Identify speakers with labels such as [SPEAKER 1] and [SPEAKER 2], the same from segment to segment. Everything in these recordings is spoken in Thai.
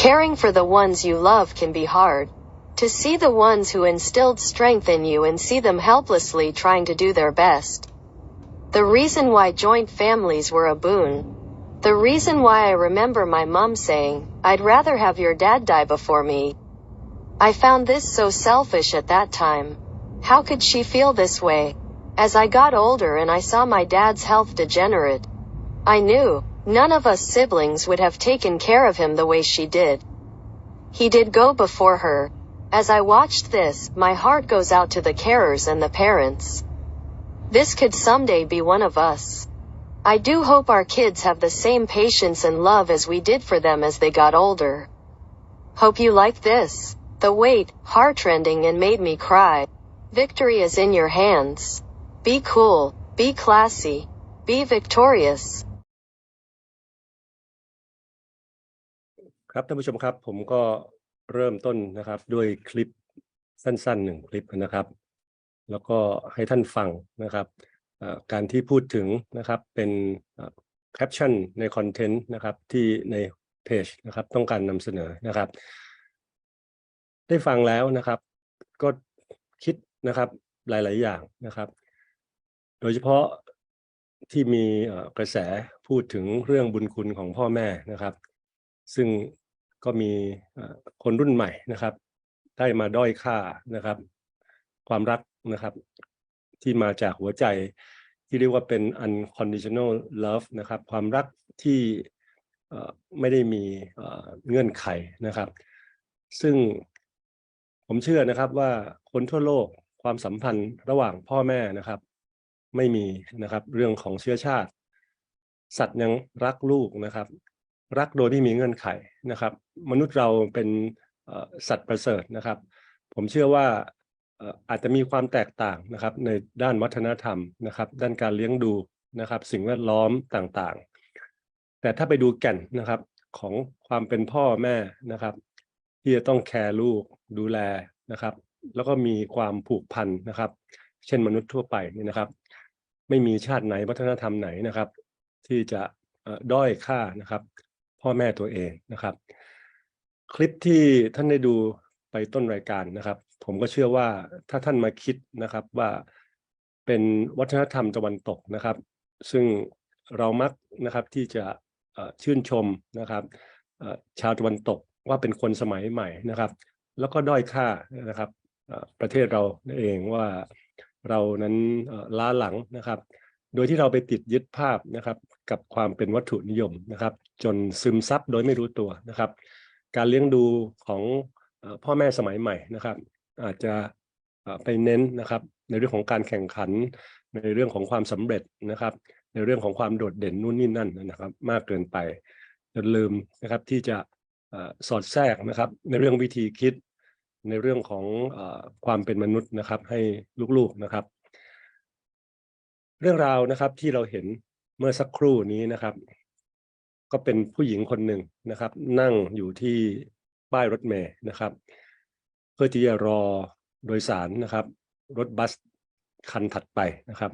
[SPEAKER 1] Caring for the ones you love can be hard. To see the ones who instilled strength in you and see them helplessly trying to do their best. The reason why joint families were a boon. The reason why I remember my mom saying, I'd rather have your dad die before me. I found this so selfish at that time. How could she feel this way? As I got older and I saw my dad's health degenerate, I knew none of us siblings would have taken care of him the way she did. He did go before her. As I watched this, my heart goes out to the carers and the parents. This could someday be one of us. I do hope our kids have the same patience and love as we did for them as they got older. Hope you like this. The wait, heartrending and made me cry. Victory is in your hands. Be cool, be classy, be victorious.
[SPEAKER 2] ครับท่านผู้ชมครับ ผมก็เริ่มต้นนะครับ ด้วยคลิปสั้นๆหนึ่งคลิปนะครับ แล้วก็ให้ท่านฟังนะครับการที่พูดถึงนะครับเป็นแคปชั่นในคอนเทนต์นะครับที่ในเพจนะครับต้องการนำเสนอนะครับ ได้ฟังแล้วนะครับ ก็คิดนะครับหลาย ๆ อย่างนะครับ โดยเฉพาะที่มีกระแสพูดถึงเรื่องบุญคุณของพ่อแม่นะครับ ซึ่ง ก็มีคนรุ่นใหม่นะครับ ได้มาด้อยค่านะครับ ความรักนะครับ ที่มาจากหัวใจที่เรียกว่าเป็น unconditional love นะครับ ความรักที่ไม่ได้มีเงื่อนไขนะครับ ซึ่งผมเชื่อนะครับว่าคนทั่วโลกความสัมพันธ์ระหว่างพ่อแม่นะครับ ไม่มีนะครับเรื่องของเชื้อชาติ สัตว์ยังรักลูกนะครับ รักโดยไม่มีเงื่อนไขนะครับ มนุษย์เราเป็นสัตว์ประเสริฐนะครับ ผมเชื่อว่าอาจจะมีความแตกต่างนะครับในด้านวัฒนธรรมนะครับ ด้านการเลี้ยงดูนะครับ สิ่งแวดล้อมต่างๆ แต่ถ้าไปดูแก่นนะครับของความเป็นพ่อแม่นะครับ ที่จะต้องแคร์ลูกดูแลนะครับ แล้วก็มีความผูกพันนะครับ เช่นมนุษย์ทั่วไปนี่นะครับ ไม่มีชาติไหนวัฒนธรรมไหนนะครับ ที่จะด้อยค่านะครับ พ่อแม่ตัวเองนะครับ คลิปที่ท่านได้ดูไปต้นรายการนะครับ ผมก็เชื่อว่าถ้าท่านมาคิดนะครับว่าเป็นวัฒนธรรมตะวันตกนะครับ ซึ่งเรามักนะครับที่จะชื่นชมนะครับชาวตะวันตกว่าเป็นคนสมัยใหม่นะครับ แล้วก็ด้อยค่านะครับประเทศเราเองว่าเรานั้นล้าหลังนะครับ โดยที่เราไปติดยึดภาพนะครับ กับความเป็นวัตถุนิยมนะครับ จนซึมซับโดยไม่รู้ตัวนะครับ การเลี้ยงดูของพ่อแม่สมัยใหม่นะครับ อาจจะไปเน้นนะครับในเรื่องของการแข่งขันในเรื่องของความสำเร็จนะครับ ในเรื่องของความโดดเด่นนู่นนี่นั่นนะครับ มากเกินไปจนลืมนะครับที่จะสอดแทรกนะครับ ในเรื่องวิธีคิดในเรื่องของอความเป็นมนุษย์นะครับ ให้ลูกๆนะครับ เรื่องราวนะครับที่เราเห็น เมื่อสักครู่นี้นะครับ ก็เป็นผู้หญิงคนหนึ่งนะครับ นั่งอยู่ที่ป้ายรถเมล์นะครับ เพื่อที่จะรอโดยสารนะครับ รถบัสคันถัดไปนะครับ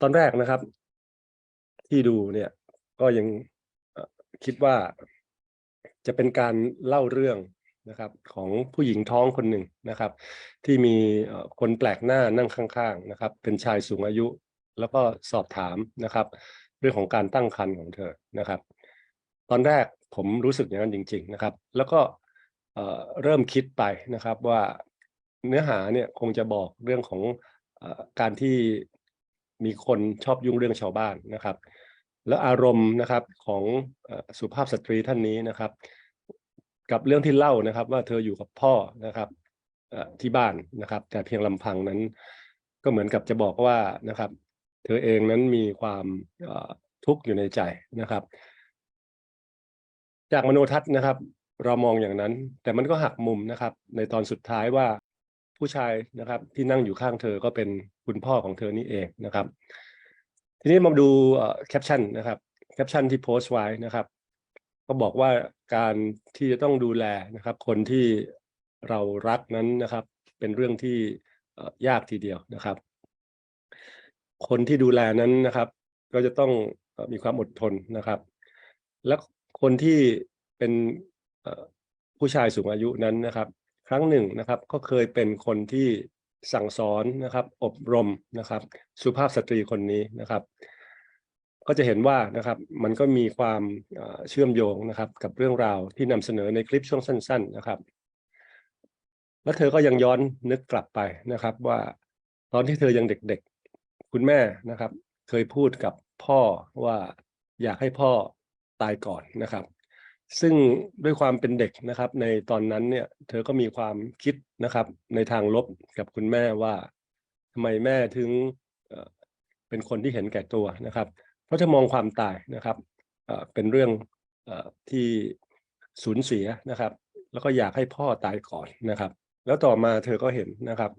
[SPEAKER 2] ตอนแรกนะครับ ที่ดูเนี่ยก็ยังคิดว่าจะเป็นการเล่าเรื่องนะครับ ของผู้หญิงท้องคนหนึ่งนะครับ ที่มีคนแปลกหน้านั่งข้าง ๆนะครับ เป็นชายสูงอายุ แล้วก็สอบถามนะครับ เรื่องของการตั้งครรภ์ของเธอนะครับ ตอนแรกผมรู้สึกอย่างนั้นจริง ๆนะครับ แล้วก็เริ่มคิดไปนะครับว่าเนื้อหาเนี่ยคงจะบอกเรื่องของอการที่มีคนชอบยุ่งเรื่องชาวบ้านนะครับ แล้วอารมณ์นะครับของอสุภาพสตรีท่านนี้นะครับ กับเรื่องที่เล่านะครับ ว่าเธออยู่กับพ่อนะครับที่บ้านนะครับ แต่เพียงลำพังนั้นก็เหมือนกับจะบอกว่านะครับ เธอเองนั้นมีความทุกข์อยู่ในใจนะครับ จากมโนทัศน์นะครับ เรามองอย่างนั้น แต่มันก็หักมุมนะครับ ในตอนสุดท้ายว่าผู้ชายนะครับ ที่นั่งอยู่ข้างเธอก็เป็นคุณพ่อของเธอนี่เองนะครับ ทีนี้มาดูแคปชั่นนะครับแคปชั่นที่โพสต์ไว้นะครับ ก็บอกว่าการที่จะต้องดูแลนะครับ คนที่เรารักนั้นนะครับ เป็นเรื่องที่ยากทีเดียวนะครับ คนที่ดูแลนั้นนะครับ ก็จะต้องมีความอดทนนะครับ และคนที่เป็นผู้ชายสูงอายุนั้นนะครับ ครั้งหนึ่งนะครับก็เคยเป็นคนที่สั่งสอนนะครับ อบรมนะครับ สุภาพสตรีคนนี้นะครับ ก็จะเห็นว่านะครับ มันก็มีความเชื่อมโยงนะครับ กับเรื่องราวที่นำเสนอในคลิปช่วงสั้น ๆ นะครับ แล้วเธอก็ยังย้อนนึกกลับไปนะครับ ว่าตอนที่เธอยังเด็ก คุณแม่นะครับ เคยพูดกับพ่อว่าอยากให้พ่อตายก่อนนะครับ ซึ่งด้วยความเป็นเด็กนะครับ ในตอนนั้นเนี่ย เธอก็มีความคิดนะครับ ในทางลบกับคุณแม่ว่าทำไมแม่ถึงเป็นคนที่เห็นแก่ตัวนะครับ เพราะเธอมองความตายนะครับเป็นเรื่องที่สูญเสียนะครับ แล้วก็อยากให้พ่อตายก่อนนะครับ แล้วต่อมาเธอก็เห็นนะครับ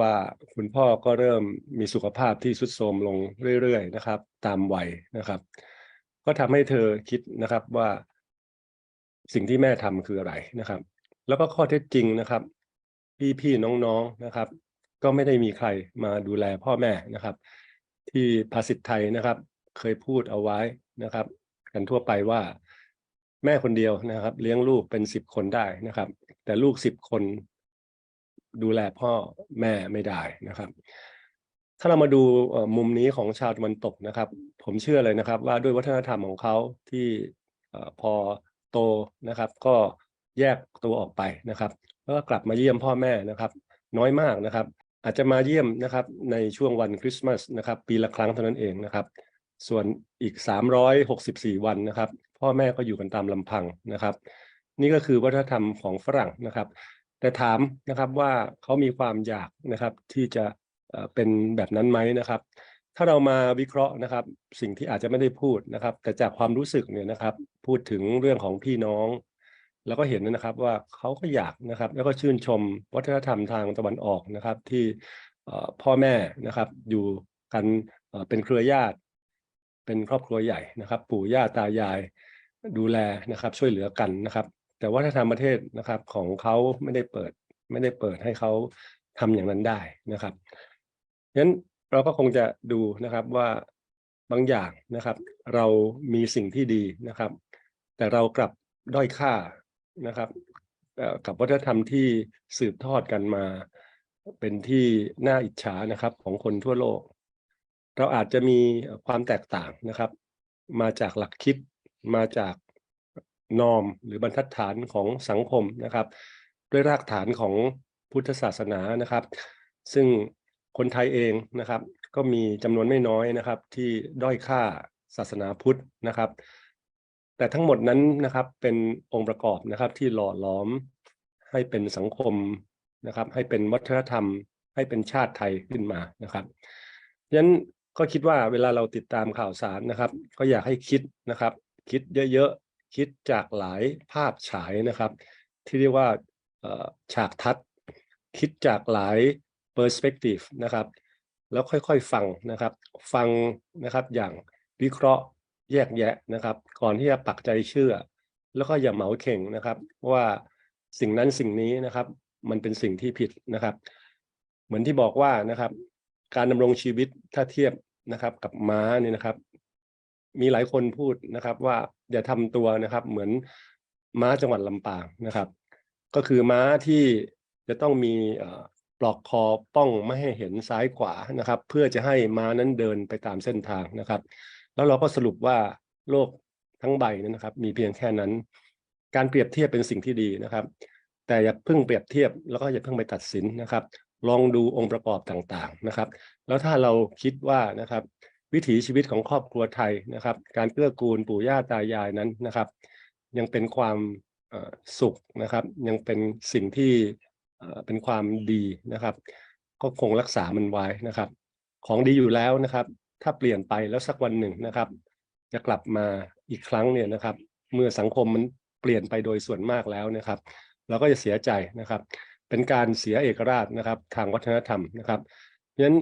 [SPEAKER 2] ว่าคุณพ่อก็เริ่มมีสุขภาพที่ทรุดโทรมลงเรื่อยๆนะครับ ตามวัยนะครับ ก็ทำให้เธอคิดนะครับว่าสิ่งที่แม่ทำคืออะไรนะครับ แล้วก็ข้อเท็จจริงนะครับ พี่ๆน้องๆนะครับ ก็ไม่ได้มีใครมาดูแลพ่อแม่นะครับ ที่ภาษิตไทยนะครับ เคยพูดเอาไว้นะครับ กันทั่วไปว่าแม่คนเดียวนะครับ เลี้ยงลูกเป็นสิบคนได้นะครับ แต่ลูกสิบคน ดูแลพ่อแม่ไม่ได้นะครับ ถ้าเรามาดูมุมนี้ของชาวตะวันตกนะครับ ผมเชื่อเลยนะครับ ว่าด้วยวัฒนธรรมของเขาที่พอโตนะครับ ก็แยกตัวออกไปนะครับ แล้วก็กลับมาเยี่ยมพ่อแม่นะครับ น้อยมากนะครับ อาจจะมาเยี่ยมนะครับในช่วงวันคริสต์มาสนะครับ ปีละครั้งเท่านั้นเองนะครับ ส่วนอีก 364 วันนะครับ พ่อแม่ก็อยู่กันตามลำพังนะครับ นี่ก็คือวัฒนธรรมของฝรั่งนะครับ แต่ถามนะครับว่าเขามีความอยากนะครับที่จะเป็นแบบนั้นไหมนะครับ ถ้าเรามาวิเคราะห์นะครับ สิ่งที่อาจจะไม่ได้พูดนะครับ แต่จากความรู้สึกเนี่ยนะครับ พูดถึงเรื่องของพี่น้อง แล้วก็เห็นนะครับว่าเขาก็อยากนะครับ แล้วก็ชื่นชมวัฒนธรรมทางตะวันออกนะครับ ที่พ่อแม่นะครับ อยู่กันเอ่อเป็นเครือญาติ เป็นครอบครัวใหญ่นะครับ ปู่ย่าตายายดูแลนะครับ ช่วยเหลือกันนะครับ แต่ว่าถ้าทางประเทศนะครับของเขาไม่ได้เปิดไม่ได้เปิดให้เขาทำอย่างนั้นได้นะครับงั้นเราก็คงจะดูนะครับว่าบางอย่างนะครับ เรามีสิ่งที่ดีนะครับ แต่เรากลับด้อยค่านะครับกับวัฒนธรรมที่สืบทอดกันมา เป็นที่น่าอิจฉานะครับของคนทั่วโลก เราอาจจะมีความแตกต่างนะครับ มาจากหลักคิดมาจาก นอมหรือบรรทัดฐานของสังคมนะครับ ด้วยรากฐานของพุทธศาสนานะครับ ซึ่งคนไทยเองนะครับ ก็มีจำนวนไม่น้อยนะครับ ที่ด้อยค่าศาสนาพุทธนะครับ แต่ทั้งหมดนั้นนะครับเป็นองค์ประกอบนะครับที่หล่อหลอมให้เป็นสังคมนะครับ ให้เป็นวัฒนธรรม ให้เป็นชาติไทยขึ้นมานะครับฉะนั้นก็คิดว่าเวลาเราติดตามข่าวสารนะครับ ก็อยากให้คิดนะครับ คิดเยอะ คิดจากหลายภาพฉายนะครับ ที่เรียกว่าฉากทัศน์คิดจากหลาย perspective นะครับ แล้วค่อยๆฟังนะครับ ฟังนะครับอย่างวิเคราะห์แยกแยะนะครับ ก่อนที่จะปักใจเชื่อ แล้วก็อย่าเหมาเข่งนะครับว่าสิ่งนั้นสิ่งนี้นะครับ มันเป็นสิ่งที่ผิดนะครับ เหมือนที่บอกว่านะครับ การดำรงชีวิตถ้าเทียบนะครับกับม้าเนี่ยนะครับ มีหลายคนพูดนะครับว่า อย่าทำตัวนะครับ เหมือนม้าจังหวัดลำปางนะครับ ก็คือม้าที่จะต้องมีปลอกคอป้องไม่ให้เห็นซ้ายขวานะครับ เพื่อจะให้ม้านั้นเดินไปตามเส้นทางนะครับ แล้วเราก็สรุปว่าโลกทั้งใบนั้นนะครับ มีเพียงแค่นั้น การเปรียบเทียบเป็นสิ่งที่ดีนะครับ แต่อย่าเพิ่งเปรียบเทียบแล้วก็อย่าเพิ่งไปตัดสินนะครับ ลองดูองค์ประกอบต่างๆนะครับ แล้วถ้าเราคิดว่านะครับ วิถีชีวิตของครอบครัวไทยนะครับ การเกื้อกูลปู่ย่าตายายนั้นนะครับ ยังเป็นความสุขนะครับ ยังเป็นสิ่งที่เอ่อเป็นความดีนะครับ ก็คงรักษามันไว้นะครับ ของดีอยู่แล้วนะครับ ถ้าเปลี่ยนไปแล้วสักวันหนึ่งนะครับ จะกลับมาอีกครั้งเนี่ยนะครับ เมื่อสังคมมันเปลี่ยนไปโดยส่วนมากแล้วนะครับ เราก็จะเสียใจนะครับ เป็นการเสียเอกราชนะครับ ทางวัฒนธรรมนะครับเพราะฉะนั้น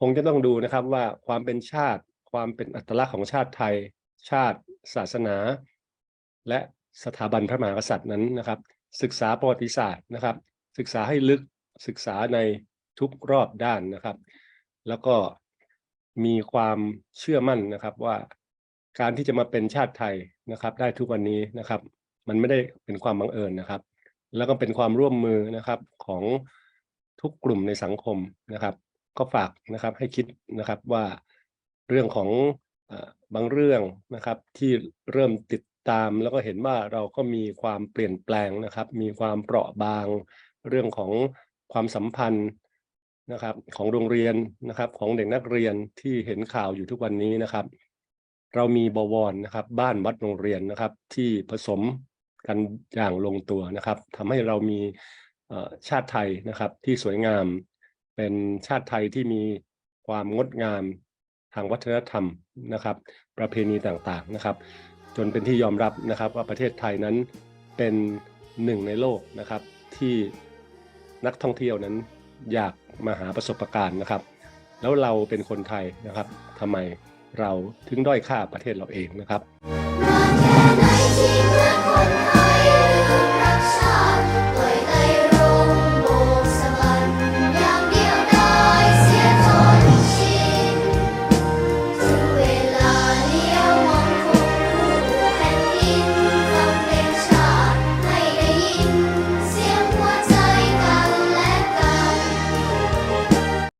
[SPEAKER 2] คงจะต้องดูนะครับว่าความเป็นชาติ ความเป็นอัตลักษณ์ของชาติไทย ชาติ ศาสนา และสถาบันพระมหากษัตริย์นั้นนะครับ ศึกษาประวัติศาสตร์นะครับ ศึกษาให้ลึกศึกษาในทุกรอบด้านนะครับ แล้วก็มีความเชื่อมั่นนะครับว่าการที่จะมาเป็นชาติไทยนะครับ ได้ทุกวันนี้นะครับ มันไม่ได้เป็นความบังเอิญนะครับ แล้วก็เป็นความร่วมมือนะครับของทุกกลุ่มในสังคมนะครับ ก็ฝากนะครับให้คิดนะครับว่าเรื่องของบางเรื่องนะครับที่เริ่มติดตามแล้วก็เห็นว่าเราก็มีความเปลี่ยนแปลงนะครับ มีความเปราะบาง เรื่องของความสัมพันธ์นะครับของโรงเรียนนะครับของเด็กนักเรียนที่เห็นข่าวอยู่ทุกวันนี้นะครับ เรามีบวรนะครับ บ้านวัดโรงเรียนนะครับ ที่ผสมกันอย่างลงตัวนะครับทำให้เรามีชาติไทยนะครับที่สวยงาม เป็นชาติไทยที่มีความงดงามทางวัฒนธรรมนะครับ ประเพณีต่างๆนะครับ จนเป็นที่ยอมรับนะครับว่าประเทศไทยนั้นเป็นหนึ่งในโลกนะครับ ที่นักท่องเที่ยวนั้นอยากมาหาประสบการณ์นะครับ แล้วเราเป็นคนไทยนะครับทำไมเราถึงด้อยค่าประเทศเราเองนะครับ